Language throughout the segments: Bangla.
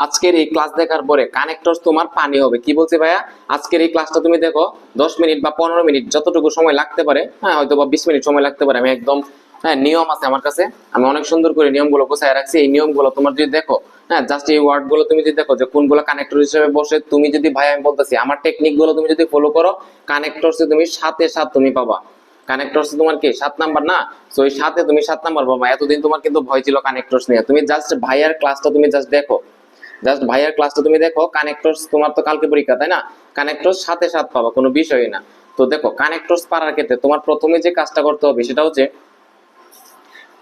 আজকের এই ক্লাস দেখার পরে কানেক্টর তোমার পানি হবে। কি বলছি ভাইয়া? আজকের এই ক্লাসটা তুমি দেখো, দশ মিনিট বা পনেরো মিনিট যতটুকু সময় লাগতে পারে হ্যাঁ হয়তো বা বিশ মিনিট সময় লাগতে পারে। আমি একদম হ্যাঁ নিয়ম আছে আমার কাছে। আমি অনেক সুন্দর করে নিয়মগুলো গোছায় রাখছি। এই নিয়মগুলো তোমার যদি দেখো হ্যাঁ জাস্ট এই ওয়ার্ডগুলো তুমি যদি দেখো যে কোনগুলো কানেক্টর হিসেবে বসে, তুমি যদি ভাই আমি বলতেছি, আমার টেকনিকগুলো তুমি যদি ফলো করো কানেক্টরসে তুমি সাথে সাত তুমি পাবা। কানেক্টরস তোমার কি, সাত নাম্বার না? তো ওই সাথে তুমি সাত নাম্বার পাবা। এতদিন তোমার কিন্তু ভয় ছিল কানেক্টরস নিয়ে। তুমি জাস্ট ভাইয়ার ক্লাসটা তুমি জাস্ট দেখো। জাস্ট ভাইয়ার ক্লাসটা তুমি দেখো কানেক্টরস তোমার তো কালকে পরীক্ষা, তাই না? কানেক্টরস সাথে সাত পাবা, কোনো বিষয়ই না। তো দেখো কানেক্টরস পারার ক্ষেত্রে তোমার প্রথমে যে কাজটা করতে হবে সেটা হচ্ছে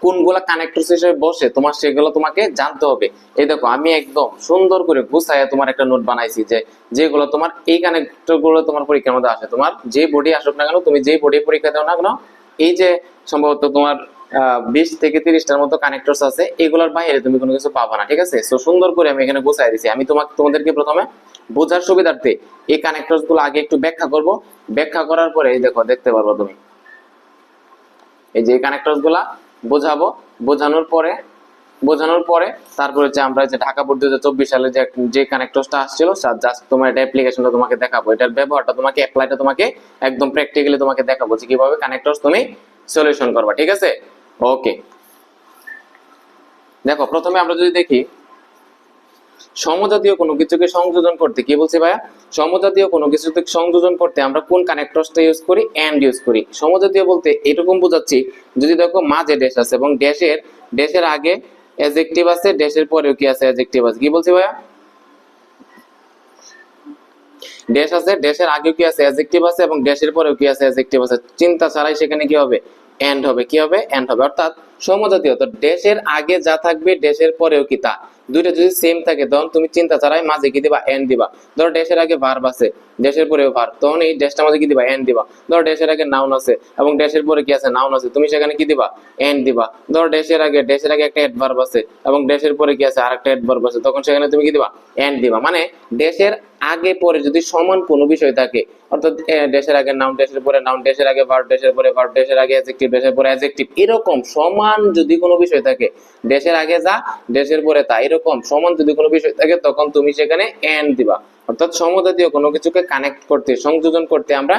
কোনগুলা কানেক্টরস হিসেবে বসে তোমার সেগুলো তোমাকে জানতে হবে। এই দেখো, আমি একদম সুন্দর করে গুছাইয়া তোমার একটা নোট বানাইছি যে যেগুলো তোমার এই কানেক্টরগুলো তোমার পরীক্ষার মধ্যে আসে। তোমার যে বডি আসুক না কেন, তুমি যে বডি পরীক্ষা দাও না কেন, এই যে সম্ভবত তোমার বিশ থেকে তিরিশটার মতো কানেক্টরস আছে, এগুলোর বাইরে তুমি কোনো কিছু পাবা না, ঠিক আছে? তো সুন্দর করে আমি এখানে গুছাই দিছি। আমি তোমাকে, তোমাদেরকে প্রথমে বোঝার সুবিধার্থে এই কানেক্টরসগুলো আগে একটু ব্যাখ্যা করব। ব্যাখ্যা করার পরে, এই দেখো, দেখতে পারব তুমি। এই যে কানেক্টরসগুলা বোঝাবো। বোঝানোর পরে বোঝানোর পরে, তারপরে হচ্ছে আমরা যে ঢাকা বোর্ড হাজার চব্বিশ সালে যে যে কানেক্টরসটা আসছিল জাস্ট তোমার এটা অ্যাপ্লিকেশনটা তোমাকে দেখাবো। এটার ব্যবহারটা তোমাকে অ্যাপ্লাইটা তোমাকে একদম প্র্যাকটিক্যালি তোমাকে দেখাবো যে কীভাবে কানেক্টরস তুমি সলিউশন করবা, ঠিক আছে? ওকে দেখো, প্রথমে আমরা যদি দেখি, সমজাতীয় কোনো কিছুকে সংযোজন করতে কি বলছি ভাইয়া? সমজাতীয় কোনো কিছুকে সংযোজন করতে আমরা কোন কানেক্টরসটা ইউজ করি এন্ড ইউজ করি? সমজাতীয় বলতে এরকম বোঝাচ্ছি, যদি দেখো মাঝে ড্যাশ আছে এবং ড্যাশের ড্যাশের আগে অ্যাডজেক্টিভ আছে ড্যাশের পরেও কি আছে অ্যাডজেক্টিভ আছে? কি বলছি ভাইয়া? ড্যাশ আছে ড্যাশের আগেও কি আছে অ্যাডজেক্টিভ আছে এবং ড্যাশের পরেও কি আছে অ্যাডজেক্টিভ আছে? চিন্তা ছাড়াই সেখানে কি হবে? এন্ড হবে কি হবে? এন্ড হবে। অর্থাৎ সমজাতীয় তো ড্যাশের আগে যা থাকবে ড্যাশের পরেও কি তা। দুইটা যদি সেম থাকে, তখন তুমি চিন্তা ছাড়াই মাঝে কি দিবা? এন্ড দিবা। ধরো ড্যাশের আগে ভার্ব আছে ড্যাশের পরেও ভার্ব তখন এই ড্যাশটার মাঝে কি দিবা? এন্ড দিবা। ধরো ড্যাশের আগে নাউন আছে, এবং ড্যাশের পরে কি আছে? নাউন আছে। তুমি সেখানে কি দিবা? এন্ড দিবা। ধরো ড্যাশের আগে ড্যাশের আগে একটা অ্যাডভার্ব আছে, এবং ড্যাশের পরে কি আছে? আরেকটা অ্যাডভার্ব আছে। তখন সেখানে তুমি কি দিবা? এন্ড দিবা। মানে ড্যাশের আগে পরে যদি সমান কোনো বিষয় থাকে, অর্থাৎ আগে পরে আগে ভার্ব পরে ভার্ব আগে অ্যাডজেক্টিভ ড্যাশের পরে অ্যাডজেক্টিভ এরকম সমান যদি কোনো বিষয় থাকে আগে যা পরে তা, এরকম সমান যদি কোনো বিষয় থাকে, তখন তুমি সেখানে এন্ড দিবা। অর্থাৎ সমজাতীয় কোনো কিছুকে কানেক্ট করতে, সংযোজন করতে আমরা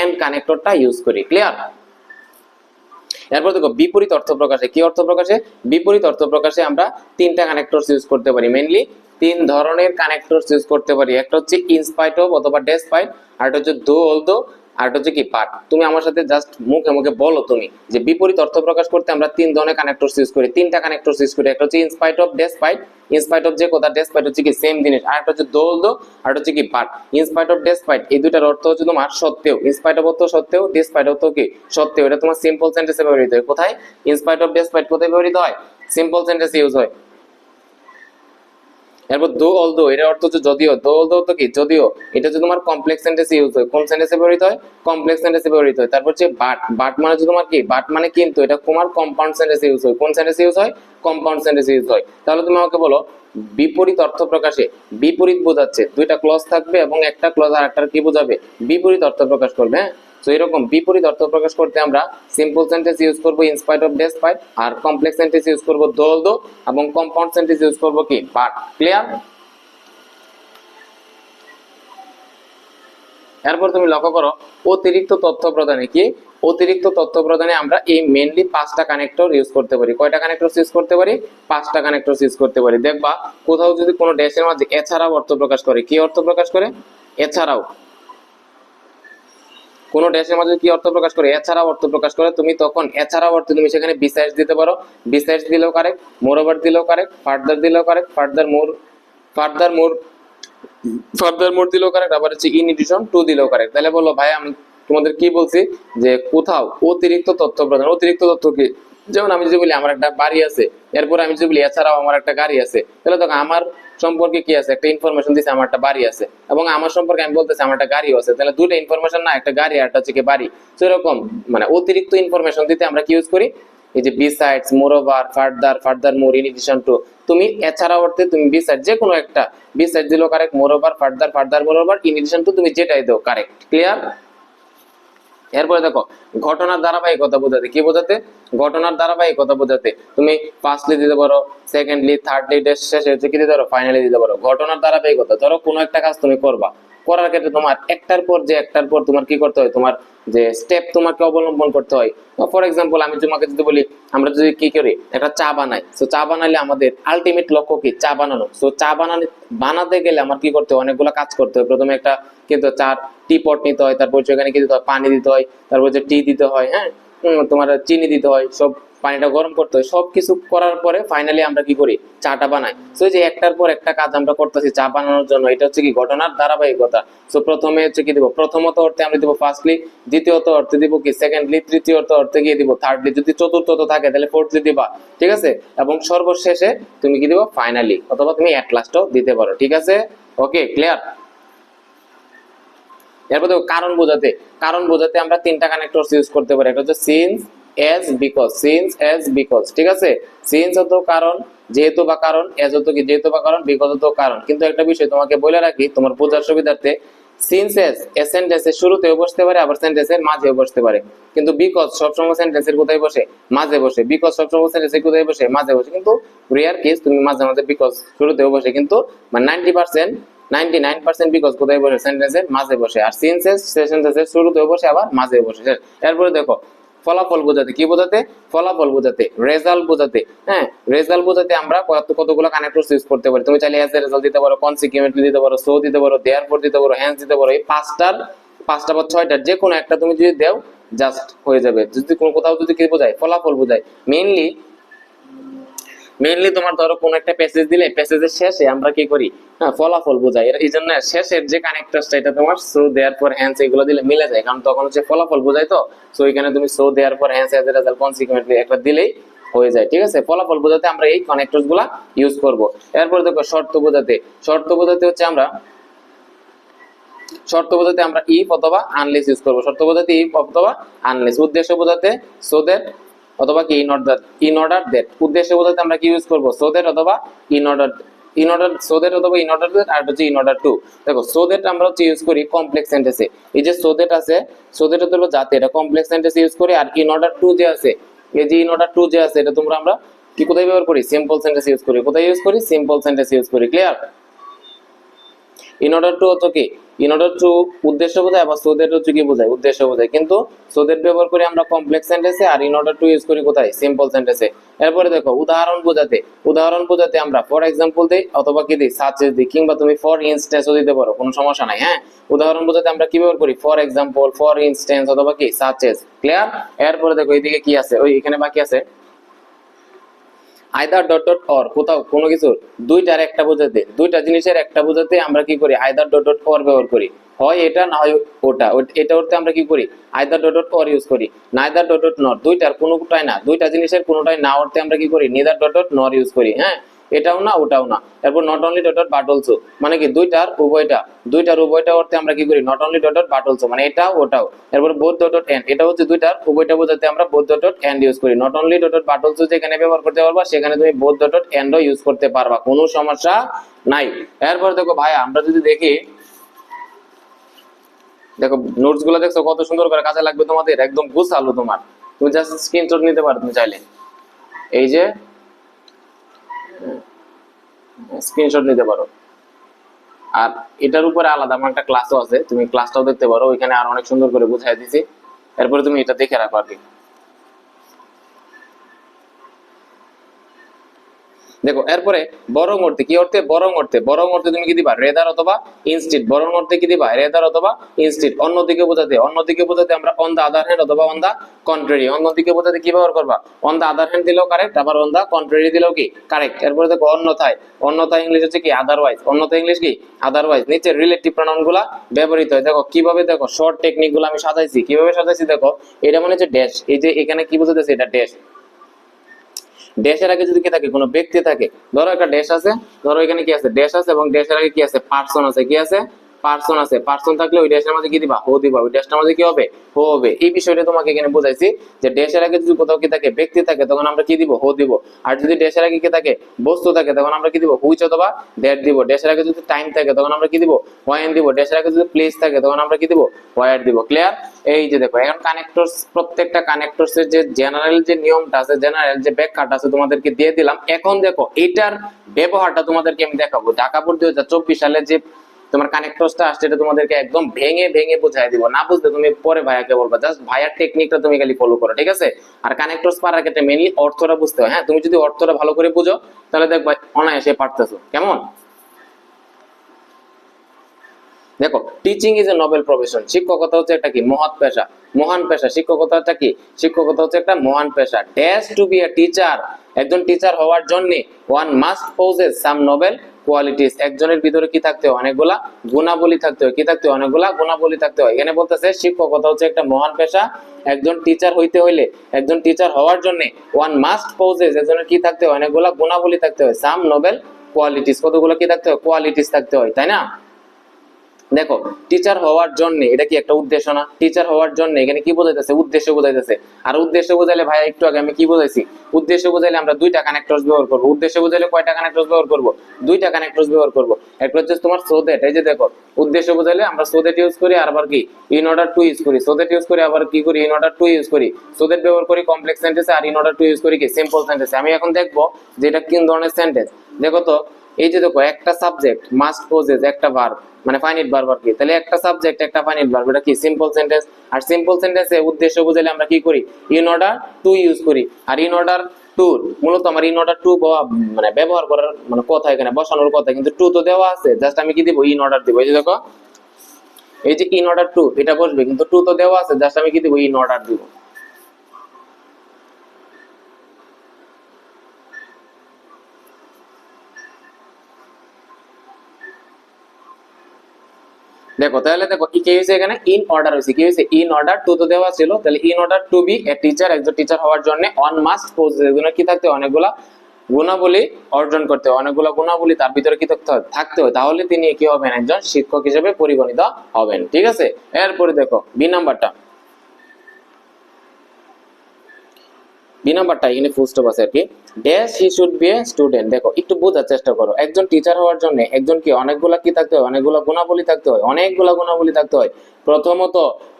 এন্ড কানেক্টরটা ইউজ করি। ক্লিয়ার এরপর দেখো, বিপরীত অর্থ প্রকাশে কি অর্থ প্রকাশে বিপরীত অর্থ প্রকাশে আমরা তিনটা কানেক্টরস ইউজ করতে পারি মেইনলি তিন ধরনের কানেক্টরস ইউজ করতে পারি। একটা হচ্ছে ইনস্পাইট অফ অথবা ডেসপাইট আর একটা হচ্ছে দো আর হচ্ছে কি পার্ট তুমি আমার সাথে জাস্ট মুখে মুখে বলো তুমি যে বিপরীত অর্থ প্রকাশ করতে আমরা তিন ধরনের কানেক্টরস ইউজ করি। তিনটা কানেক্টরস ইউজ করি। একটা হচ্ছে in spite of despite in spite of যে কথা ডেসপাইট হচ্ছে কি সেম জিনিস। আর একটা হচ্ছে দো আর হচ্ছে কি পার্ট ইনস্পাইট অফ ডেসপাইট এই দুইটার অর্থ হচ্ছে তোমার সত্ত্বেও। ইনস্পাইট অফ অর্থ সত্ত্বেও ডেসপাইট অর্থ কি সত্ত্বেও? এটা তোমার সিম্পল সেন্টেন্সে ব্যবহৃত হয়। কোথায়? ইনস্পাইট অফ ডেসপাইট কোথায় ব্যবহৃত হয়? সিম্পল সেন্টেন্সে ইউজ হয়। এরপর দো অল দো এর অর্থ হচ্ছে যদিও। দো অল দো কি? যদিও। এটা হচ্ছে তোমার কমপ্লেক্স সেন্টেন্সে ইউজ হয়। কোন সেন্টেন্সে ব্যবহৃত হয়? কমপ্লেক্স সেন্টেন্সে ব্যবহৃত হয়। তারপর হচ্ছে বাট বাট মানে হচ্ছে তোমার কি? বাট মানে কিন্তু এটা তোমার কম্পাউন্ড সেন্টেন্সে ইউজ হয়। কোন সেন্টেন্সে ইউজ হয়? কম্পাউন্ড সেন্টেন্সে ইউজ হয়। তাহলে তুমি আমাকে বলো, বিপরীত অর্থ প্রকাশে বিপরীত বোঝাচ্ছে। দুইটা ক্লজ থাকবে এবং একটা ক্লজ আর একটা কি বোঝাবে? বিপরীত অর্থ প্রকাশ করবে হ্যাঁ? তো এরকম বিপরীত অর্থ প্রকাশ করতে আমরা সিম্পল সেন্টেন্স ইউজ করব ইনস্পাইট অফ ডেসপাইট আর কমপ্লেক্স সেন্টেন্স ইউজ করব দোল দো এবং কম্পাউন্ড সেন্টেন্স ইউজ করব কি? বাট ক্লিয়ার এরপর তুমি লক্ষ্য করো, অতিরিক্ত তথ্য প্রদানে কি? অতিরিক্ত তথ্য প্রদানে আমরা এই মেনলি পাঁচটা কানেক্টর ইউজ করতে পারি। কয়টা কানেক্টর ইউজ করতে পারি? পাঁচটা কানেক্টর ইউজ করতে পারি। দেখবা, কোথাও যদি কোনো ড্যাশের মাঝে এছাড়াও অর্থ প্রকাশ করে, কি অর্থ প্রকাশ করে? এছাড়াও। কোনো ড্যাশের মাঝে কি অর্থ প্রকাশ করে? এছাড়াও অর্থ প্রকাশ করে। তুমি তখন এছাড়াও অর্থ তুমি সেখানে বিসাইডস দিতে পারো। বিসাইডস দিলেও কারেক্ট মোর ওভার দিলেও কারেক্ট ফার্দার দিলেও correct furthermore furthermore furthermore দিলেও কারেক্ট আবার হচ্ছে ইন এডিশন টু দিলেও কারেক্ট তাহলে বলো, ভাই, আমি তোমাদের কি বলছি? যে কোথাও অতিরিক্ত তথ্য প্রদান অতিরিক্ত তথ্য কি? যেমন আমি যদি বলি, আমার একটা বাড়ি আছে, এরপরে আমি যদি বলি, এছাড়াও আমার একটা গাড়ি আছে। তাহলে তখন আমার সম্পর্কে কি আছে? একটা ইনফরমেশন দিছে আমার একটা বাড়ি আছে। এবং আমার সম্পর্কে আমি বলতেছি আমার একটা গাড়িও আছে। তাহলে দুটো ইনফরমেশন না, একটা গাড়ি আর একটা হচ্ছে কি বাড়ি। তো এরকম মানে অতিরিক্ত ইনফরমেশন দিতে আমরা কি ইউজ করি? এই যে besides moreover further furthermore in addition to তুমি এছাড়া অর্থে তুমি বিসাইড যে কোনো একটা বিসাইড দিলেও correct moreover further further moreover in addition to তুমি যেটাই দাও কারেক্ট ক্লিয়ার এরপরে দেখো, ঘটনার ধারাবাহিকতা বোঝাতে, কি বোঝাতে? ঘটনার ধারাবাহিকতা বোঝাতে, তুমি ফার্স্টলি দিতে পারো সেকেন্ডলি থার্ডলি শেষে হচ্ছে কি দিতে পারো? ফাইনালি দিতে পারো। ঘটনার ধারাবাহিকতা, ধরো কোনো একটা কাজ তুমি করবা, করার ক্ষেত্রে তোমার একটার পর যে একটার পর তোমার কি করতে হয়? তোমার যে স্টেপ তোমাকে অবলম্বন করতে হয়। ফর এক্সাম্পল আমি তোমাকে যদি বলি, আমরা যদি কি করি, একটা চা বানাই। তো চা বানাইলে আমাদের আলটিমেট লক্ষ্য কি? চা বানানো। তো চা বানানো বানাতে গেলে আমার কি করতে হয়? অনেকগুলো কাজ করতে হয়। প্রথমে একটা কিন্তু চা টি পট নিতে হয়। তারপর সেখানে কি দিতে হয়? পানি দিতে হয়। তারপর যে টি দিতে হয়। হ্যাঁ? তোমার চিনি দিতে হয়। সব পানিটা গরম করতে হয়। সব কিছু করার পরে ফাইনালি আমরা কি করি? চাটা বানাই। তো যে একটার পর একটা কাজ আমরা করতেছি চা বানানোর জন্য, এটা হচ্ছে কি ঘটনার ধারাবাহিকতা। তো প্রথমে হচ্ছে কি দিব? প্রথমত অর্থে আমরা দিব ফার্স্টলি দ্বিতীয়ত অর্থে দিব কি সেকেন্ডলি তৃতীয়ত অর্থে গিয়ে দিব থার্ডলি যদি চতুর্থত থাকে তাহলে ফোর্থলি দিবা, ঠিক আছে? এবং সর্বশেষে তুমি কি দিব? ফাইনালি অথবা তুমি অ্যাট লাস্টও দিতে পারো, ঠিক আছে? ওকে ক্লিয়ার এরপর দেখো কারণ বোঝাতে। কারণ বোঝাতে আমরা তিনটা কানেক্টরস ইউজ করতে পারি। একটা হচ্ছে since as because since as because ঠিক আছে? সিন্স হতো কারণ, যেহেতু বা কারণ এজ হতো কি, যেহেতু বা কারণ বিকজ হতো কারণ। কিন্তু একটা বিষয় তোমাকে বলে রাখি, তোমার বোঝার সুবিধার্থে সিন্স এজ এ সেন্টেন্সের শুরুতেও বসতে পারে, আবার সেন্টেন্সের মাঝেও বসতে পারে। কিন্তু বিকজ সবসময় সেন্টেন্সের কোথায় বসে? মাঝে বসে। বিকজ সবসময় সেন্টেন্সের কোথায় বসে? মাঝে বসে। কিন্তু রিয়ার কেস তুমি মাঝে মাঝে বিকজ শুরুতেও বসে। কিন্তু মানে ninety percent ninety nine percent because কোথায় বসে? সেন্টেন্সের মাঝে বসে। আর সিন্সেস সেন্টেন্সের শুরুতেও বসে, আবার মাঝে বসে। এরপরে দেখো ফলাফল বোঝাতে, কি বোঝাতে? ফলাফল বোঝাতে রেজাল্ট বোঝাতে। হ্যাঁ রেজাল্ট বোঝাতে আমরা কত কতগুলো কানেক্টরস ইউজ করতে পারি। তুমি চাইলে এজ এ রেজাল্ট দিতে পারো কনসিকুয়েন্টলি দিতে পারো সো দিতে পারো দেয়ার পর দিতে পারো হ্যান্স দিতে পারো। এই পাঁচটার পাঁচটা বা ছয়টার যে কোনো একটা তুমি যদি দেও জাস্ট হয়ে যাবে। যদি কোনো কোথাও যদি কি বোঝায়, ফলাফল বোঝায়। মেইনলি মেইনলি তোমার ধরো কোন একটা প্যাসেজ দিলে প্যাসেজের শেষে আমরা কি করি? হ্যাঁ ফলাফল বোঝাই। এই জন্য শেষের যে কানেক্টরসটা এটা তোমার সো দেয়ার পর হ্যান্স এগুলো দিলে মিলে যায়। কারণ তখন হচ্ছে ফলাফল বোঝাই তো। সো এখানে তুমি so therefore hence as a result consequently একটা দিলেই হয়ে যায়। ঠিক আছে? ফলাফল বোঝাতে আমরা এই কানেক্টরসগুলা ইউজ করব। এরপর দেখো শর্ত বোঝাতে। শর্ত বোঝাতে হচ্ছে আমরা শর্ত বোঝাতে আমরা ইফ অথবা আনলেস ইউজ করব। শর্ত বোঝাতে ইফ অথবা আনলেস উদ্দেশ্য বোঝাতে সো দ্যাট অথবা কি in order in order that উদ্দেশ্য বোঝাতে আমরা কি ইউজ করব? সো দ্যাট অথবা in order in order so that অথবা ইন অর্ডার দ্যাট আর হচ্ছে ইন অর্ডার টু দেখো সো দ্যাট আমরা হচ্ছে ইউজ করি কমপ্লেক্স সেন্টেন্সে এই যে সো দ্যাট আছে সো দ্যাট হলো যাতে, এটা কমপ্লেক্স সেন্টেন্সে ইউজ করি, আর ইন অর্ডার টু যে আছে, এই যে ইন অর্ডার টু যে আছে, এটা তোমরা আমরা কি কোথায় ব্যবহার করি? সিম্পল সেন্টেন্স ইউজ করি। কোথায় ইউজ করি? সিম্পল সেন্টেন্স ইউজ করি। ক্লিয়ার ইন অর্ডার টু হতো কি? ইন অর্ডার টু উদ্দেশ্য বোঝায় সোদের হচ্ছে কি বোঝায়? উদ্দেশ্য বোঝায়। কিন্তু সোদের ব্যবহার আমরা কমপ্লেক্স সেন্টেন্সে আর ইন অর্ডার টু ইউজ করি কোথায়? সিম্পল সেন্টেন্সে এরপরে দেখো, উদাহরণ বোঝাতে। উদাহরণ বোঝাতে আমরা ফর এক্সাম্পল দিই অথবা কি দিই? সাচেস দিই, কিংবা তুমি ফর ইনস্টেন্সও দিতে পারো, কোনো সমস্যা নাই হ্যাঁ? উদাহরণ বোঝাতে আমরা কি ব্যবহার করি? ফর এক্সাম্পল ফর ইনস্টেন্স অথবা কি? সাচেস ক্লিয়ার এরপরে দেখো, এইদিকে কি আছে? ওই এখানে বাকি আছে। আইদার ডট ডট অর কোথাও কোনো কিছু দুইটার একটা বোঝাতে, দুইটা জিনিসের একটা বোঝাতে আমরা কি করি? আয়দার ডট ডট অর ব্যবহার করি। হয় এটা, না হয় ওটা। এটা করতে আমরা কি করি? Either dot dot or use করি। নাইদার ডট ডট নট দুইটার কোনোটাই না। দুইটা জিনিসের কোনোটাই না অর্থে আমরা কি করি? Neither dot dot nor use করি হ্যাঁ? এটাও না, ওটাও না। এরপর not only dot but also মানে কি, দুইটার উভয়টা। দুইটার উভয়টা অর্থে আমরা কি করি? Not only dot but also মানে এটাও, ওটাও। এরপর বোথ ডট এন্ড এটা হচ্ছে দুইটার, উভয়টা বোঝাতে আমরা বোথ ডট এন্ড ইউজ করি। Not only dot but also যেখানে ব্যবহার করতে পারবা, সেখানে তুমি ডট ডট এন্ডও ইউজ করতে পারবা। কোনো সমস্যা নাই। এরপর দেখো ভাই, আমরা যদি দেখি, দেখো নোটসগুলো দেখছ, কত সুন্দর করে কাজে লাগবে তোমাদের। একদম গুছালো তোমার। তুমি জাস্ট স্ক্রিনশট নিতে পারো তুমি চাইলে। এই যে স্ক্রিনশট নিতে পারো। আর এটার উপরে আলাদা আমার একটা ক্লাসও আছে, তুমি ক্লাসটাও দেখতে পারো, ওইখানে আর অনেক সুন্দর করে বুঝাই দিছি। এরপরে তুমি এটা দেখে রাখো আর কি। দেখো, এরপরে বরং অর্থে কি অর্থে? বরং অর্থে বরং অর্থে তুমি কি দিবা? রেদার অথবা ইনস্টিট। বরং অর্থে কি দিবা? রেদার অথবা ইনস্টিট। অন্যদিকে বোঝাতে অন্যদিকে বোঝাতে আমরা অন দা আদার হ্যান্ড অথবা অন দা কন্ট্রারি অন্যদিকে বোঝাতে কি ব্যবহার করবা? অন দা আদার হ্যান্ড দিলেও কারেক্ট আবার অন দা কন্ট্রারি দিলেও কি? কারেক্ট এরপরে দেখো, অন্যথায়। অন্যথায় ইংলিশ হচ্ছে কি? আদারওয়াইজ অন্যথায় ইংলিশ কি? আদারওয়াইজ নিচে রিলেটিভ প্রনাউনগুলা ব্যবহৃত হয়। দেখো, কীভাবে দেখো? শর্ট টেকনিকগুলো আমি সাজাইছি। কীভাবে সাজাইছি দেখো? এটা মনে হচ্ছে ড্যাশ এই যে এখানে কি বোঝাতেছে এটা ড্যাশ ড্যাশের আগে যদি কি থাকে, কোনো ব্যক্তি থাকে, ধরো একটা ড্যাশ আছে, ধরো এখানে কি আছে ড্যাশ আছে এবং ড্যাশের আগে কি আছে পার্সন আছে, কি আছে? পার্সন আছে পার্সন থাকলে ওই ড্যাশের মধ্যে কি দিবা? হো দিবা। ওই ড্যাশটার মধ্যে কি হবে? হো হবে। এই বিষয়টা তোমাকে এখানে বোঝাইছি যে ড্যাশের আগে যদি কোথাও কি থাকে, ব্যক্তি থাকে, তখন আমরা কি দিব? হো দিব। আর যদি ড্যাশের আগে কি থাকে, বস্তু থাকে, তখন আমরা কি দিব? হুইচ অথবা দ্যাট দিব। ড্যাশের আগে যদি টাইম থাকে, তখন আমরা কি দিব? হোয়েন দিব। ড্যাশের আগে যদি প্লেস থাকে, তখন আমরা কি দিব? হোয়ার দিব। ক্লিয়ার এই যে দেখো, এখন কানেক্টরস প্রত্যেকটা কানেক্টরস এর যে জেনারেল যে নিয়মটা আছে জেনারেল যে ব্যাখ্যাটা আছে তোমাদেরকে দিয়ে দিলাম। এখন দেখো, এটার ব্যবহারটা তোমাদেরকে আমি দেখাবো। ঢাকা বোর্ড দুই হাজার চব্বিশ সালে যে তোমার কানেক্টরসটা আসছে, এটা তোমাদেরকে একদম ভেঙে ভেঙে বোঝাই দিব। না বুঝতে তুমি পরে ভাইয়াকে বলবা, জাস্ট ভাইয়ার টেকনিকটা তুমি খালি ফলো করো ঠিক আছে? আর কানেক্টরস পারার ক্ষেত্রে মেনলি অর্থটা বুঝতে হয়। হ্যাঁ তুমি যদি অর্থটা ভালো করে বুঝো, তাহলে দেখবা অনায়াসে পারতেছো। কেমন? দেখো teaching is a noble profession শিক্ষকতা হচ্ছে একটা কি? মহৎ পেশা। মহান পেশা। শিক্ষকতা হচ্ছে কি? শিক্ষকতা হচ্ছে একটা মহান পেশা। Dash to be a teacher একজন টিচার হওয়ার জন্য one must possess some noble qualities একজনের ভিতরে কি থাকতে হয়? অনেকগুলা গুণাবলী থাকতে হয়। কি থাকতে হয়? অনেকগুলা গুণাবলী থাকতে হয়। এখানে বলতেছে, শিক্ষকতা হচ্ছে একটা মহান পেশা। একজন টিচার হইতে হইলে, একজন টিচার হওয়ার জন্য ওয়ান মাস্ট পৌজেস একজনের কি থাকতে হয়? অনেকগুলা গুণাবলী থাকতে হয়। সাম নোবেল কোয়ালিটিস কতগুলো কি থাকতে হয়? কোয়ালিটিস থাকতে হয়। তাই না? দেখো টিচার হওয়ার জন্য এটা কি একটা উদ্দেশ্য না? টিচার হওয়ার জন্য এখানে কি বোঝাইতেছে? উদ্দেশ্য বোঝাইতেছে। আর উদ্দেশ্য বোঝাইলে ভাই একটু আগে আমি কি বোঝাইছি? উদ্দেশ্য বোঝাইলে আমরা দুইটা কানেক্টরস ব্যবহার করব। উদ্দেশ্য বোঝাইলে কয়টা কানেক্টরস ব্যবহার করব? দুইটা কানেক্টরস ব্যবহার করব। একটা হচ্ছে তোমার সোদেট এই যে দেখো, উদ্দেশ্য বোঝাইলে আমরা সোদেট ইউজ করি আবার কি? ইন অর্ডার টু ইউজ করি। সোদেট ইউজ করি, আবার কি করি? ইন অর্ডার টু ইউজ করি। সোদেট ব্যবহার করি কমপ্লেক্স সেন্টেন্সে আর ইন অর্ডার টু ইউজ করি কি? সিম্পল সেন্টেন্সে আমি এখন দেখব যে এটা কোন ধরনের সেন্টেন্স দেখো তো এই যে দেখো, একটা সাবজেক্ট মাস্ট পোজেস একটা ভার্ব মানে ফাইনিট ভার্ব আর কি। তাহলে একটা সাবজেক্ট একটা ফাইনিট ভার্ব এটা কি? সিম্পল সেন্টেন্স আর সিম্পল সেন্টেন্সে উদ্দেশ্য বুঝাইলে আমরা কি করি? ইন অর্ডার টু ইউজ করি। আর ইন অর্ডার টু মূলত আমার ইন অর্ডার টু মানে ব্যবহার করার মানে কথা এখানে, বসানোর কথা, কিন্তু টু তো দেওয়া আছে। জাস্ট আমি কি দিব? ইন অর্ডার দিব। এই যে দেখো, এই যে ইন অর্ডার টু এটা বসবে, কিন্তু টু তো দেওয়া আছে। জাস্ট আমি কি দিব? ইন অর্ডার দিব। দেখো, তাহলে দেখো কি হয়েছে এখানে? ইন অর্ডার হয়েছে। কি হয়েছে? ইন অর্ডার টু তো দেওয়া ছিল। তাহলে in order to be a teacher একজন টিচার হওয়ার জন্য অন মাস্ট এগুলো কি থাকতে? অনেকগুলা গুণাবলী অর্জন করতে হয়। অনেকগুলো গুণাবলী তার ভিতরে কি থাকতে হয়? থাকতে হয়। তাহলে তিনি কি হবেন? একজন শিক্ষক হিসেবে পরিগণিত হবেন। ঠিক আছে? এরপরে দেখো বি নাম্বারটা বি নাম্বারটা এখানে ফুল স্টপ আছে আর কি। Dash he should be a student দেখো, একটু বোঝার চেষ্টা করো। একজন টিচার হওয়ার জন্য একজন কি অনেকগুলা কি থাকতে হয়? অনেকগুলা গুণাবলী থাকতে হয়? অনেকগুলা গুণাবলী থাকতে হয়। প্রথমত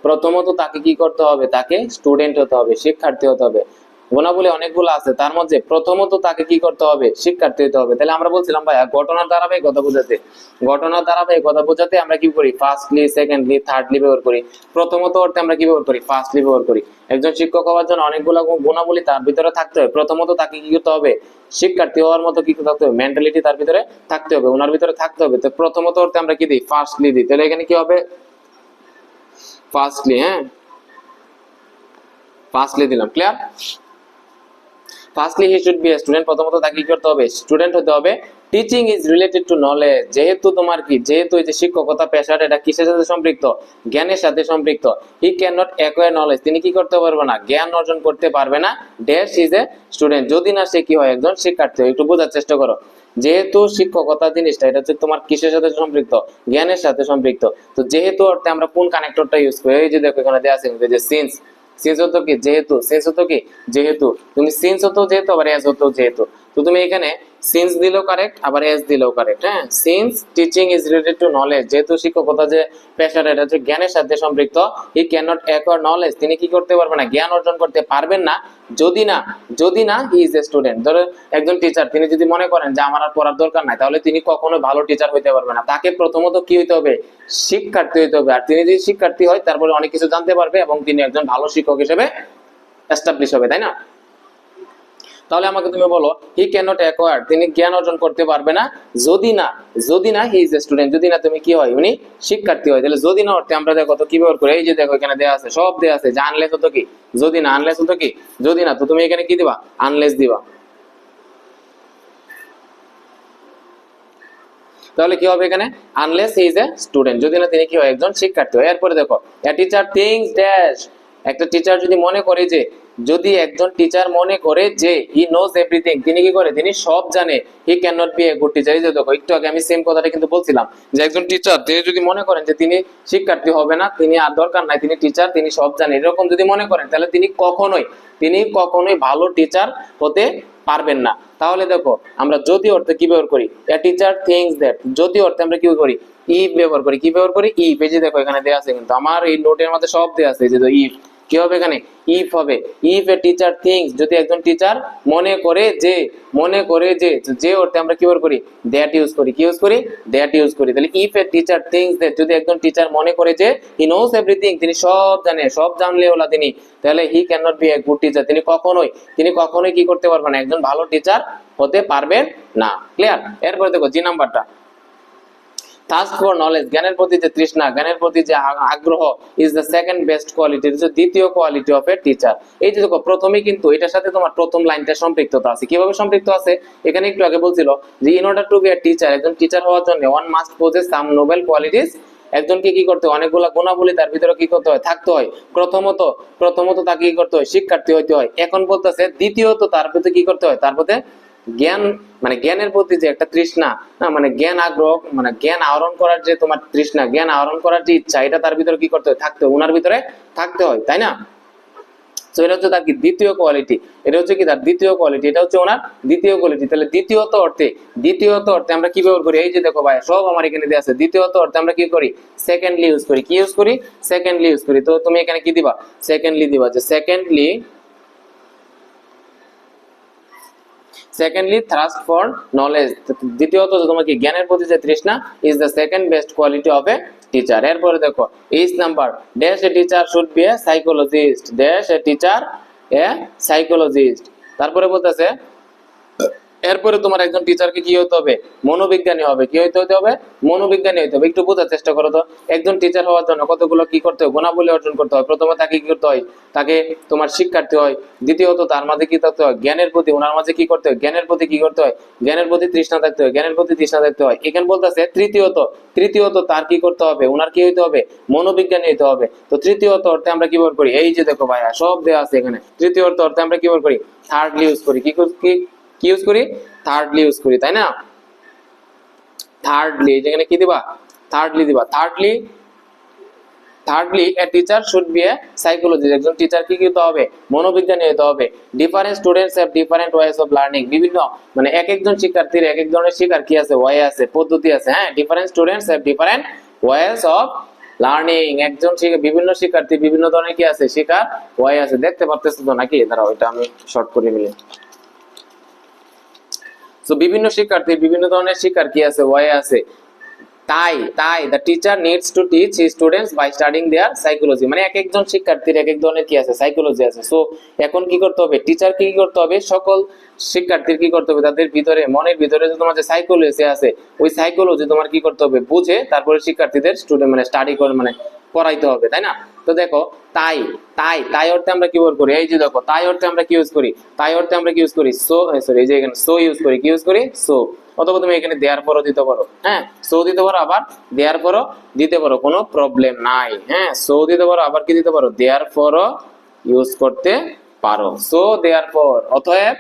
প্রথমত তাকে কি করতে হবে? তাকে স্টুডেন্ট হতে হবে, শিক্ষার্থী হতে হবে। গুণাবলী অনেকগুলো আছে, তার মধ্যে প্রথমত তাকে কি করতে হবে? শিক্ষার্থী হতে হবে। তাহলে আমরা বলছিলাম, ভাইয়া, ঘটনার ধারাবাহিকতা বোঝাতে। ঘটনার ধারাবাহিকতা বোঝাতে আমরা কি করি? ফার্স্টলি সেকেন্ডলি থার্ডলি ব্যবহার করি। প্রথমত অর্থে আমরা কি ব্যবহার করি? ফার্স্টলি ব্যবহার করি। একজন শিক্ষক হওয়ার জন্য অনেকগুলো গুণাবলী তার ভিতরে থাকতে হবে। প্রথমত তাকে কি করতে হবে? শিক্ষার্থী হওয়ার মতো কি থাকতে হবে? মেন্টালিটি তার ভিতরে থাকতে হবে ওনার ভিতরে থাকতে হবে। তো প্রথমত অর্থে আমরা কি দিই? ফার্স্টলি দিই। তাহলে এখানে কি হবে? ফার্স্টলি হ্যাঁ? ফার্স্টলি দিলাম clear firstly he should be a student প্রথমত তাকে কি করতে হবে? স্টুডেন্ট হতে হবে। Teaching is related to knowledge যেহেতু তোমার কি, যেহেতু এই যে শিক্ষকতা পেশাটা, এটা কিসের সাথে সম্পৃক্ত? জ্ঞানের সাথে সম্পৃক্ত। He can not acquire knowledge তিনি কি করতে পারবে না? জ্ঞান অর্জন করতে পারবে না। ড্যাশ ইজ এ স্টুডেন্ট যদি না সে কি হয়, একজন শিক্ষার্থী একটু বোঝার চেষ্টা করো। যেহেতু শিক্ষকতা জিনিসটা, এটা হচ্ছে তোমার কিসের সাথে সম্পৃক্ত? জ্ঞানের সাথে সম্পৃক্ত। তো যেহেতু অর্থে আমরা কোন কানেক্টরটা ইউজ করি, এই যে দেখো এখানে দেওয়া আছে যে সিন্স সিন্স হতো কি যেহেতু সিন্স হতো কি যেহেতু। তুমি সিন্স হতো যেহেতু, আবার এস হতো যেহেতু। তো তুমি এখানে সিন্স দিলেও কারেক্ট আবার এস দিলেও কারেক্ট হ্যাঁ? Since teaching is related to knowledge যেহেতু শিক্ষকতা যে পেশাটা এটা হচ্ছে জ্ঞানের সাথে সম্পৃক্ত he can not acquire knowledge তিনি কি করতে পারবেন না? জ্ঞান অর্জন করতে পারবেন না, যদি না যদি না হি ইজ এ স্টুডেন্ট ধরো, একজন টিচার তিনি যদি মনে করেন যে আমার আর পড়ার দরকার নাই, তাহলে তিনি কখনো ভালো টিচার হইতে পারবে না। তাকে প্রথমত কি হইতে হবে? শিক্ষার্থী হইতে হবে। আর তিনি যদি শিক্ষার্থী হয়, তারপরে অনেক কিছু জানতে পারবে এবং তিনি একজন ভালো শিক্ষক হিসেবে এস্টাবলিশ হবে, তাই না? তাহলে আমাকে তুমি বলো হি ক্যান নট অ্যাকোয়ার তিনি জ্ঞান অর্জন করতে পারবে না, যদি না যদি না হি ইজ এ স্টুডেন্ট যদি না তুমি কি হয়, উনি শিক্ষার্থী হয়, তাহলে যদি না অর্থে আমরা দেখো তো কি ব্যবহার করি, এই যে দেখো এখানে দেওয়া আছে, সব দেওয়া আছে, যে আনলেস হতো কি? যদি না আনলেস হতো কি? যদি না, তো তুমি এখানে কি দিবা? আনলেস দিবা। তাহলে কি হবে এখানে? Unless he is a student যদি না তিনি কি হয়, একজন শিক্ষার্থী হয়। এরপরে দেখো এ টিচার থিংস ড্যাশ একটা টিচার যদি মনে করে যে যদি একজন টিচার মনে করে যে হি নোজ এভরিথিং তিনি কি করে? তিনি সব জানে। He can not be a good teacher এই যে দেখো, একটু আগে আমি সেম কথাটা কিন্তু বলছিলাম, যে একজন টিচার তিনি যদি মনে করেন যে তিনি শিক্ষার্থী হবে না, তিনি আর দরকার নাই, তিনি টিচার তিনি সব জানে। এরকম যদি মনে করেন, তাহলে তিনি কখনোই তিনি কখনোই ভালো টিচার হতে পারবেন না। তাহলে দেখো, আমরা যদি অর্থে কি ব্যবহার করি? এ টিচার থিংস দ্যাট যদি অর্থে আমরা কি করি? ইফ ব্যবহার করি। কি ব্যবহার করি? ইফ এই যে দেখো, এখানে দেওয়া আছে কিন্তু। আমার এই নোটের মধ্যে সব দেওয়া আছে যে ইফ কি হবে এখানে? ইফ হবে। ইফ এ টিচার থিংস যদি একজন টিচার মনে করে যে, মনে করে যে যে অর্থে আমরা কি করি? দ্যাট ইউজ করি। কি ইউজ করি? দ্যাট ইউজ করি। তাহলে if a teacher thinks that যদি একজন টিচার মনে করে যে হি নোস এভরিথিং তিনি সব জানে, সব জানলে ওলা তিনি, তাহলে he can not be a good teacher তিনি কখনোই তিনি কখনোই কি করতে পারবেন না। একজন ভালো টিচার হতে পারবেন না। ক্লিয়ার এরপরে দেখো জি নাম্বারটা থাস্ট ফর নলেজ জ্ঞানের প্রতি যে তৃষ্ণা, জ্ঞানের প্রতি যে আগ্রহ is the second best quality হচ্ছে দ্বিতীয় কোয়ালিটি অফ এ টিচার এই যে দেখো, প্রথমেই কিন্তু এটার সাথে তোমার প্রথম লাইনটা সম্পৃক্ততা আছে। কীভাবে সম্পৃক্ত আছে? এখানে একটু আগে বলছিল যে in order to be a teacher একজন টিচার হওয়ার জন্য one must possess some noble qualities একজনকে কি করতে হয়? অনেকগুলা গুণাবলী তার ভিতরে কি করতে হয়? থাকতে হয়। প্রথমত প্রথমত তাকে কি করতে হয়? শিক্ষার্থী হইতে হয়। এখন বলতেছে, দ্বিতীয়ত তার প্রতি কি করতে হয়? তার প্রতি জ্ঞান মানে জ্ঞানের প্রতি যে একটা তৃষ্ণা, না মানে জ্ঞান আগ্রহ মানে জ্ঞান আহরণ করার যে তোমার তৃষ্ণা, জ্ঞান আহরণ করার যে ইচ্ছা, এটা তার ভিতরে কি করতে হয়? থাকতে হয় ওনার ভিতরে থাকতে হয়, তাই না? তো এটা হচ্ছে তার কি দ্বিতীয় কোয়ালিটি এটা হচ্ছে কি তার দ্বিতীয় কোয়ালিটি এটা হচ্ছে ওনার দ্বিতীয় কোয়ালিটি তাহলে দ্বিতীয়ত অর্থে দ্বিতীয়ত অর্থে আমরা কি ব্যবহার করি? এই যে দেখো ভাই, সব আমার এখানে আছে, দ্বিতীয়ত অর্থে আমরা কি করি? সেকেন্ডলি ইউজ করি, কি ইউজ করি? সেকেন্ডলি ইউজ করি, তো তুমি এখানে কি দিবা? সেকেন্ডলি দিবা যে secondly secondly thirst for knowledge দ্বিতীয়ত যে তোমার জ্ঞানের প্রতি যে তৃষ্ণা is the second best quality of a teacher এরপরে দেখো H number dash a teacher should be a psychologist dash a teacher a psychologist তারপরে বলতেছে এরপরে তোমার একজন টিচারকে কি হতে হবে? মনোবিজ্ঞানী হবে। কি হইতে হতে হবে? মনোবিজ্ঞানী হইতে হবে। একটু বোঝার চেষ্টা করো তো। একজন টিচার হওয়ার জন্য কতগুলো কি করতে হয়? গুণাবলী অর্জন করতে হয়। প্রথমে তাকে কি করতে হয়? তাকে তোমার শিক্ষার্থী হয়। দ্বিতীয়ত তার মাঝে কি থাকতে হয়? জ্ঞানের প্রতি ওনার মাঝে কি করতে হয়? জ্ঞানের প্রতি কি করতে হয়? জ্ঞানের প্রতি তৃষ্ণা থাকতে হয়। জ্ঞানের প্রতি তৃষ্ণা থাকতে হয়। এখানে বলতেছে তৃতীয়ত তৃতীয়ত তার কি করতে হবে? ওনার কি হইতে হবে? মনোবিজ্ঞানী হইতে হবে। তো তৃতীয়ত অর্থে আমরা কি ব্যবহার করি? এই যে দেখো ভাইয়া, সব দেওয়া আছে এখানে। তৃতীয় অর্থে আমরা কি ব্যবহার করি? থার্ডলি ইউজ করি কি কি ইউজ করি? থার্ডলি ইউজ করি, তাই না? থার্ডলি যেখানে কি দিবা? থার্ডলি দিবা। Thirdly thirdly a teacher should be a psychology একজন টিচার কি কি হতে হবে? মনোবিজ্ঞানী হতে হবে। Different students have different ways of learning বিভিন্ন মানে এক একজন শিক্ষার্থীর এক এক ধরনের শিক্ষার কি আছে? ওয়ে আছে, পদ্ধতি আছে। হ্যাঁ different students have different ways of learning একজন বিভিন্ন শিক্ষার্থী বিভিন্ন ধরনের কি আছে? শিক্ষার ওয়ে আছে। দেখতে পারতেছো তো নাকি? দাঁড়াও, এটা আমি শর্ট করে মিলি তো বিভিন্ন শিক্ষার্থীর বিভিন্ন ধরনের শিক্ষার কি আছে ওয়ে আছে? তাই তাই the teacher needs to teach students by studying their psychology মানে এক একজন শিক্ষার্থীর এক এক ধরনের কি আছে সাইকোলজি আছে। সো এখন কি করতে হবে? টিচার কি করতে হবে? সকল শিক্ষার্থীর কি করতে হবে? তাদের ভিতরে, মনের ভিতরে যে তোমার যে সাইকোলজি আছে, ওই সাইকোলজি তোমার কি করতে হবে? বুঝে তারপরে শিক্ষার্থীদের স্টুডেন্ট মানে স্টাডি করে মানে পড়াইতে হবে, তাই না? তো দেখো, তাই তাই তাই অর্থে আমরা কি করি? এই যে দেখো, তাই অর্থে আমরা কি ইউজ করি? তাই অর্থে আমরা কি ইউজ করি? সো সরি এই যে এখানে সো ইউজ করি, কি ইউজ করি? সো অথবা তুমি এখানে দেওয়ার পরও দিতে পারো হ্যাঁ? সো দিতে পারো, আবার দেওয়ার পরও দিতে পারো, কোনো প্রবলেম নাই হ্যাঁ? সো দিতে পারো, আবার কি দিতে পারো? দেওয়ার পরও ইউজ করতে পারো সো দেওয়ার পর, অতএব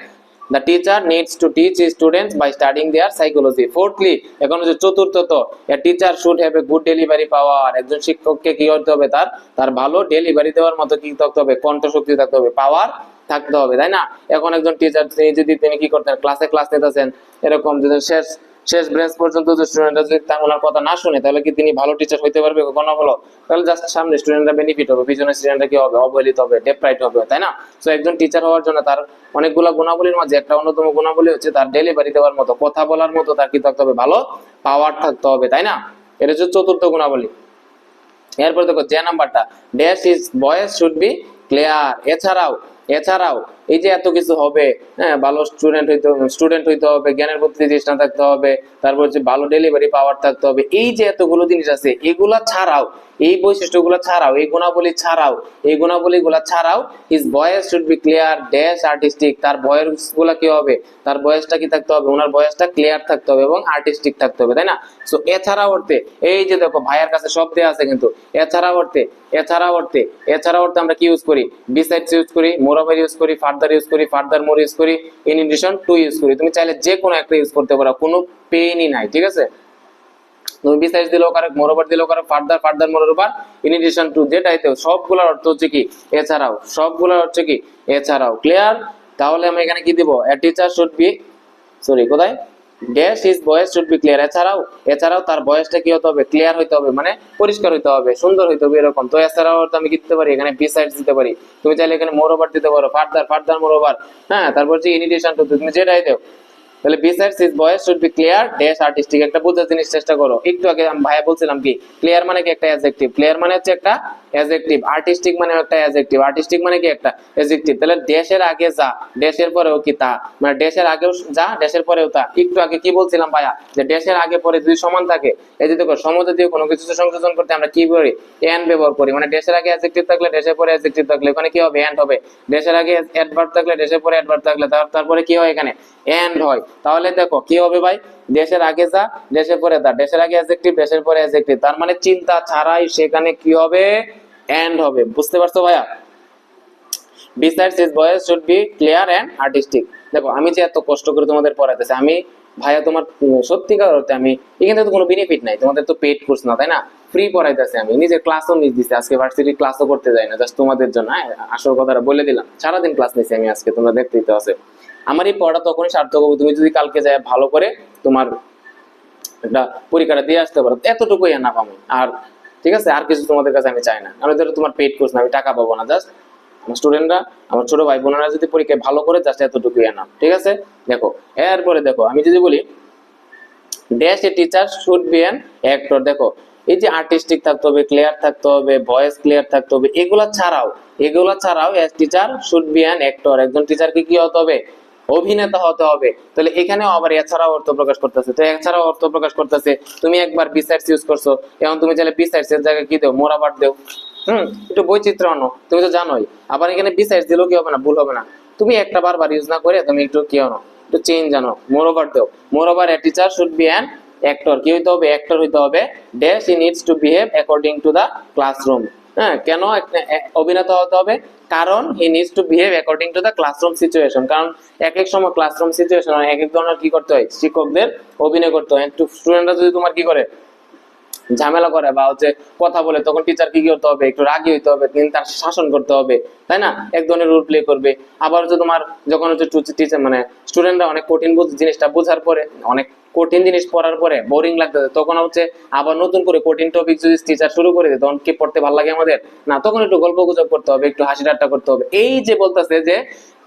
the teacher needs to teach students by studying their psychology fourthly এখন হচ্ছে চতুর্থত a teacher should have a good delivery power একজন শিক্ষককে কি করতে হবে? তার তার ভালো ডেলিভারি দেওয়ার মতো কি থাকতে হবে? কণ্ঠশক্তি থাকতে হবে পাওয়ার থাকতে হবে, তাই না? এখন একজন টিচার যদি, তিনি কি করতেন? ক্লাসে ক্লাস নিতেছেন, এরকম যদি শেষ শেষ ব্রেঞ্চ পর্যন্ত যে স্টুডেন্টরা যদি ওনার কথা না শুনে, তাহলে কি তিনি ভালো টিচার হইতে পারবে কখনো বলো? তাহলে জাস্ট সামনে স্টুডেন্টরা বেনিফিট হবে, পিছনে স্টুডেন্টরা কি হবে? অবহেলিত হবে ডেপ্রাইট হবে, তাই না? সো একজন টিচার হওয়ার জন্য তার অনেকগুলো গুণাবলীর মাঝে একটা অন্যতম গুণাবলী হচ্ছে তার ডেলিভারি দেওয়ার মতো, কথা বলার মতো তার কি থাকতে হবে? ভালো পাওয়ার থাকতে হবে, তাই না? এটা হচ্ছে চতুর্থ গুণাবলী। এরপর দেখো, যে নাম্বারটা dash is voice should be clear এছাড়াও এছাড়াও, এই যে এত কিছু হবে হ্যাঁ ভালো স্টুডেন্ট হইতে স্টুডেন্ট হইতে হবে, জ্ঞানের প্রতি তৃষ্ণা থাকতে হবে, তারপর হচ্ছে ভালো ডেলিভারি পাওয়ার থাকতে হবে, এই যে এতগুলো জিনিস আছে, এগুলা ছাড়াও, এই বৈশিষ্ট্যগুলো ছাড়াও, এই গুণাবলী ছাড়াও, এই গুণাবলী গুলা ছাড়াও his voice should be clear dash artistic তার ভয়েসগুলা কি হবে, তার বয়সটা কি থাকতে হবে, ওনার বয়সটা ক্লিয়ার থাকতে হবে এবং আর্টিস্টিক থাকতে হবে, তাই না? সো এছাড়া অর্থে, এই যে দেখো, ভাইয়ের কাছে সব দেওয়া আছে কিন্তু এছাড়া অর্থে এছাড়া অর্থে এছাড়া অর্থে আমরা কি ইউজ করি বিসাইডস ইউজ করি মোর মোরাবার ইউজ করি ফার্দার ইউজ করি ফার্দার মোর ইউজ করি ইন এডিশন টু ইউজ করি। তুমি চাইলে যে কোনো একটা ইউজ করতে পারো, কোনো পেইনই নাই, ঠিক আছে? তুমি বিসাইজ দিলেও কারও মোরোভার দিলেও কারও further further moreover in addition to যেটাইতে সবগুলোর অর্থ হচ্ছে কি? এছাড়াও, সবগুলোর অর্থ কি? এছাড়াও ক্লিয়ার তাহলে আমি এখানে কি দিব? A teacher should be sorry কোথায়? Dash is voice should be clear এছাড়াও এছাড়াও তার ভয়েসটা কি হতে হবে? ক্লিয়ার হইতে হবে মানে পরিষ্কার হইতে হবে, সুন্দর হইতে হবে এরকম। তো এছাড়াও তো আমি কি দিতে পারি? এখানে বি সাইড দিতে পারি। তুমি চাইলে এখানে মোর ওভার দিতে পারো ফার্দার ফার্দার মোর ওভার হ্যাঁ তারপর হচ্ছে ইনিডিয়েশন টু তুমি যেটাই দেও। তাহলে besides his voice should be clear dash artistic একটা বোঝার জিনিস চেষ্টা করো। একটু আগে আমি ভাইয়া বলছিলাম কি ক্লিয়ার মানে কি একটা অ্যাডজেক্টিভ ক্লিয়ার মানে হচ্ছে একটা অ্যাডজেক্টিভ আর্টিস্টিক মানে একটা অ্যাডজেক্টিভ আর্টিস্টিক মানে কি একটা অ্যাডজেক্টিভ তাহলে ড্যাশের আগে যা ড্যাশের পরেও কি তা? মানে ড্যাশের আগেও যা ড্যাশের পরেও তা। একটু আগে কি বলছিলাম ভাইয়া? যে ড্যাশের আগে পরে যদি সমান থাকে, এই যে দেখো, সমজাতীয় কোনো কিছু সংযোজন করতে আমরা কি করি? এন ব্যবহার করি। মানে ড্যাশের আগে অ্যাডজেক্টিভ থাকলে ড্যাশের পরে অ্যাডজেক্টিভ থাকলে ওখানে কি হবে? এন্ড হবে। দেশের আগে অ্যাডভার্ব থাকলে দেশের পরে অ্যাডভার্ব থাকলে তারপরে কি হয় এখানে? এন্ড হয়। তাহলে দেখো, কি হবে ভাই? দেশের আগে যা, দেশের পরে তা। দেশের আগে অ্যাডজেক্টিভ দেশের পরে অ্যাডজেক্টিভ তার মানে চিন্তা ছাড়াই সেখানে কি হবে? এন্ড হবে। বুঝতে পারছ ভাইয়া? Besides his voice should be clear and artistic দেখো, আমি যে এত কষ্ট করে তোমাদের পড়াইতেছি, আমি ভাইয়া তোমার সত্যিকার অর্থে আমি, এখানে তো কোনো বেনিফিট নাই, তোমাদের তো পেড কোর্স না, তাই না? ফ্রি পড়াইতেছি আমি, নিজের ক্লাসও নিজ দিচ্ছি আজকে ভার্সিটি ক্লাসও করতে যাই না জাস্ট তোমাদের জন্য হ্যাঁ আসল কথাটা বলে দিলাম। সারাদিন ক্লাস নিচ্ছি আমি আজকে, তোমরা দেখতেই তো আছে। আমার এই পড়া তখনই সার্থক হবে, তুমি যদি কালকে যায় ভালো করে তোমার একটা পরীক্ষাটা দিয়ে আসতে পারো, এতটুকুই না পাবো আর ঠিক আছে? আর কিছু তোমাদের কাছে আমি চাই না। আমি ধরো তোমার পেড কোর্স না, আমি টাকা পাবো না জাস্ট আমার স্টুডেন্টরা আমার ছোট ভাই বোনেরা যদি পরীক্ষায় ভালো করে জাস্ট এতটুকুই না ঠিক আছে? দেখো, এরপরে দেখো, আমি যদি বলি dash a teacher should be an actor দেখো, এই যে আর্টিস্টিক থাকতে হবে ক্লিয়ার থাকতে হবে ভয়েস ক্লিয়ার থাকতে হবে, এগুলা ছাড়াও এগুলা ছাড়াও teacher should be an actor একজন টিচারকে কি হতে হবে? অভিনেতা হতে হবে। তাহলে এখানেও আবার এছাড়াও অর্থ প্রকাশ করতেছে। তো এছাড়াও অর্থ প্রকাশ করতেছে। তুমি একবার বিসাইডস ইউজ করছ। এখন তুমি চাইলে বিসাইডস এর জায়গায় কি দেও? মোরাবার দেও। হুম? একটু বৈচিত্র্য আনো। তুমি তো জানোই। আবার এখানে বিসাইডস দিলেও কি হবে না? ভুল হবে না। তুমি একটা বারবার ইউজ না করে তুমি একটু কি আনো? একটু চেঞ্জ আনো। মোরওভার দেও। Moreover a teacher should be an actor কি হইতে হবে? অ্যাক্টর হইতে হবে। Dash he needs to behave according to the classroom হ্যাঁ কেন অভিনেতা হতে হবে? কারণ he needs to behave according to the classroom situation কারণ এক এক সময় ক্লাসরুম সিচুয়েশন এক এক ধরনের কি করতে হয়? শিক্ষকদের অভিনয় করতে হয়। একটু স্টুডেন্টরা যদি তোমার কি করে? ঝামেলা করে বা হচ্ছে কথা বলে, তখন টিচার কি করতে হবে? একটু রাগি হইতে হবে তিনি তার শাসন করতে হবে। তাই না? এক ধরনের রোল প্লে করবে। আবার হচ্ছে তোমার যখন হচ্ছে টিচার মানে স্টুডেন্টরা অনেক কঠিন জিনিসটা বোঝার পরে, অনেক কঠিন জিনিস পড়ার পরে বোরিং লাগতেছে তখন হচ্ছে আবার নতুন করে কঠিন টপিক যদি টিচার শুরু করে দেয় তখন কি পড়তে ভালো লাগে আমাদের? না, তখন একটু গল্প গুজব করতে হবে, একটু হাসি ঠাট্টা করতে হবে। এই যে বলতেছে যে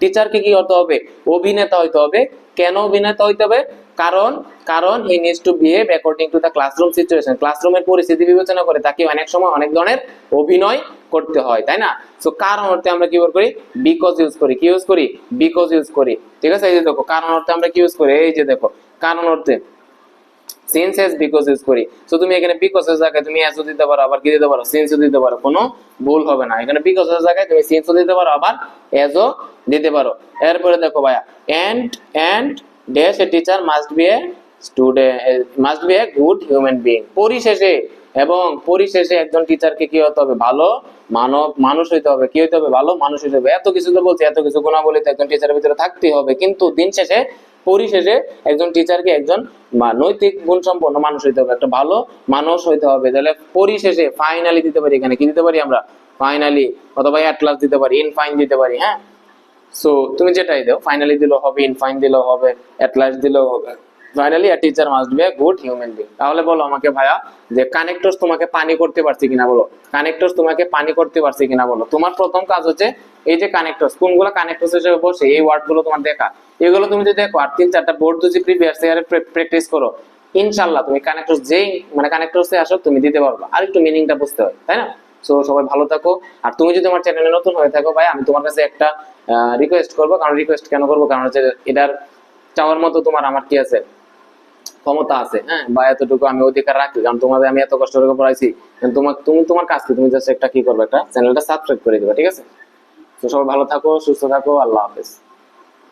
টিচারকে কি হতে হবে? অভিনেতা হইতে হবে। কেন অভিনেতা হইতে হবে? কারণ কারণ he needs to behave according to the classroom situation ক্লাসরুমের পরিস্থিতি বিবেচনা করে তাকে অনেক সময় অনেক ধরনের অভিনয় করতে হয়, তাই না? সো কারণ অর্থে আমরা কি করি? বিকজ ইউজ করি। কি ইউজ করি? বিকজ ইউজ করি। ঠিক আছে? এই যে দেখো, কারণ অর্থে আমরা কি ইউজ করি? এই যে দেখো কারণ অর্থে? সিন্স এস বিকজ ইউজ করি। তো তুমি এখানে বিকজ এর জায়গায় তুমি এসও দিতে পারো, আবার কি দিতে পারো? সিন্সও দিতে পারো। কোনো ভুল হবে না। এখানে বিকজ এর জায়গায় তুমি সিন্সও দিতে পারো, আবার এসও দিতে পারো। এরপরে দেখো ভাইয়া and and dash a teacher must be a student must be a good human being পরিশেষে এবং পরিশেষে একজন টিচারকে কি হতে হবে? ভালো মানব, মানুষ হইতে হবে। কি হইতে হবে? ভালো মানুষ হইতে হবে। এত কিছু তো বলছি, এত কিছু গুণাবলী তো একজন টিচারের ভিতরে থাকতেই হবে। কিন্তু দিন শেষে পরিশেষে একজন টিচারকে একজন নৈতিক গুণ সম্পন্ন মানুষ হইতে হবে, একটা ভালো মানুষ হইতে হবে। তাহলে পরিশেষে ফাইনালি দিতে পারি এখানে। কি দিতে পারি আমরা? ফাইনালি অথবা অ্যাটলাস দিতে পারি ইন ফাইন দিতে পারি হ্যাঁ? সো তুমি যেটাই দাও ফাইনালি দিলেও হবে ইন ফাইন দিলেও হবে অ্যাটলাস দিলেও হবে। Finally a teacher must be a good human being তাহলে বলো আমাকে ভাইয়া, যে কানেক্টরস তোমাকে পানি করতে পারছে কিনা বলো। কানেক্টরস তোমাকে পানি করতে পারছে কিনা বলো। তোমার প্রথম কাজ হচ্ছে, এই যে কানেক্টরস কোনগুলো কানেক্টরস হিসেবে বসে, এই ওয়ার্ডগুলো তোমার দেখা। এগুলো তুমি যদি দেখো, আর তিন চারটা বোর্ড যদি প্রিভিয়াস ইয়ারে প্র্যাকটিস করো ইনশাল্লাহ তুমি কানেক্টরস যেই মানে কানেক্টরসে আসো, তুমি দিতে পারবে। আর একটু মিনিংটা বুঝতে হয়, তাই না? সো সবাই ভালো থাকো। আর তুমি যদি আমার চ্যানেলে নতুন হয়ে থাকো ভাই আমি তোমার কাছে একটা রিকোয়েস্ট করব। কারণ রিকোয়েস্ট কেন করব? কারণ হচ্ছে এটার চাওয়ার মতো তোমার আমার কি আছে? ক্ষমতা আছে। হ্যাঁ। বা এতটুকু আমি অধিকার রাখি কারণ তোমাদের আমি এত কষ্ট করে পড়াইছি তোমার তুমি তোমার কাজ কি? তুমি জাস্ট একটা কি করবে? একটা চ্যানেলটা সাবস্ক্রাইব করে দেবে ঠিক আছে? তো সবাই ভালো থাকো সুস্থ থাকো আল্লাহ হাফেজ।